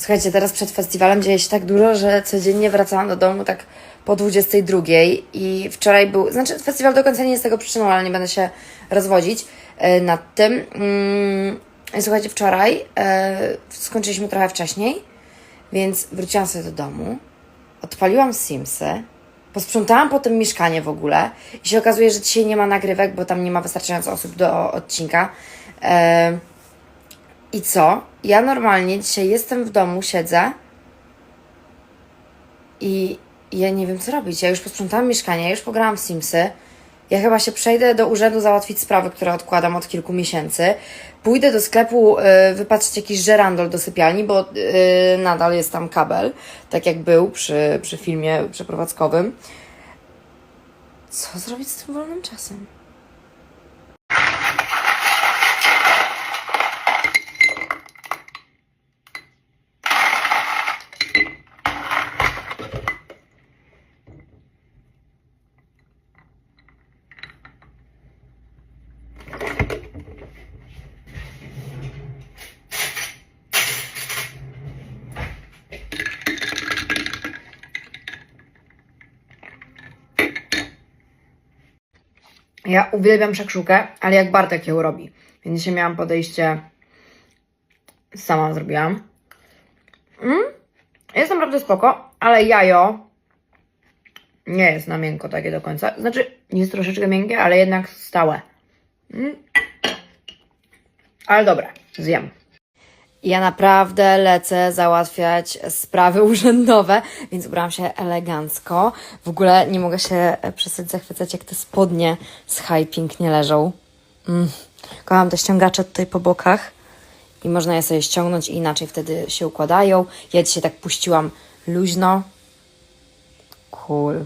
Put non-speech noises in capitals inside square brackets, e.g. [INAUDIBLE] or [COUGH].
Słuchajcie, teraz przed festiwalem dzieje się tak dużo, że codziennie wracałam do domu tak po 22 i wczoraj był, znaczy festiwal do końca nie jest tego przyczyną, ale nie będę się rozwodzić e, nad tym. Mm, słuchajcie, wczoraj e, skończyliśmy trochę wcześniej, więc wróciłam sobie do domu, odpaliłam Simsy, posprzątałam potem mieszkanie w ogóle i się okazuje, że dzisiaj nie ma nagrywek, bo tam nie ma wystarczająco osób do odcinka. I co? Ja normalnie dzisiaj jestem w domu, siedzę i ja nie wiem co robić. Ja już posprzątałam mieszkanie, ja już pograłam w Simsy. Ja chyba się przejdę do urzędu załatwić sprawy, które odkładam od kilku miesięcy. Pójdę do sklepu y, wypatrzeć jakiś żerandol do sypialni, bo y, nadal jest tam kabel, tak jak był przy, przy filmie przeprowadzkowym. Co zrobić z tym wolnym czasem? Ja uwielbiam szakszukę, ale jak Bartek ją robi. Więc dzisiaj miałam podejście. Sama zrobiłam. Mm? Jest naprawdę spoko, ale jajo nie jest na miękko takie do końca. Znaczy, jest troszeczkę miękkie, ale jednak stałe. Mm? Ale dobre, zjem. Ja naprawdę lecę załatwiać sprawy [LAUGHS] urzędowe, więc ubrałam się elegancko. W ogóle nie mogę się przestać zachwycać, jak te spodnie z high pięknie leżą. Mm. Kocham te ściągacze tutaj po bokach i można je sobie ściągnąć i inaczej wtedy się układają. Ja dzisiaj tak puściłam luźno. Cool.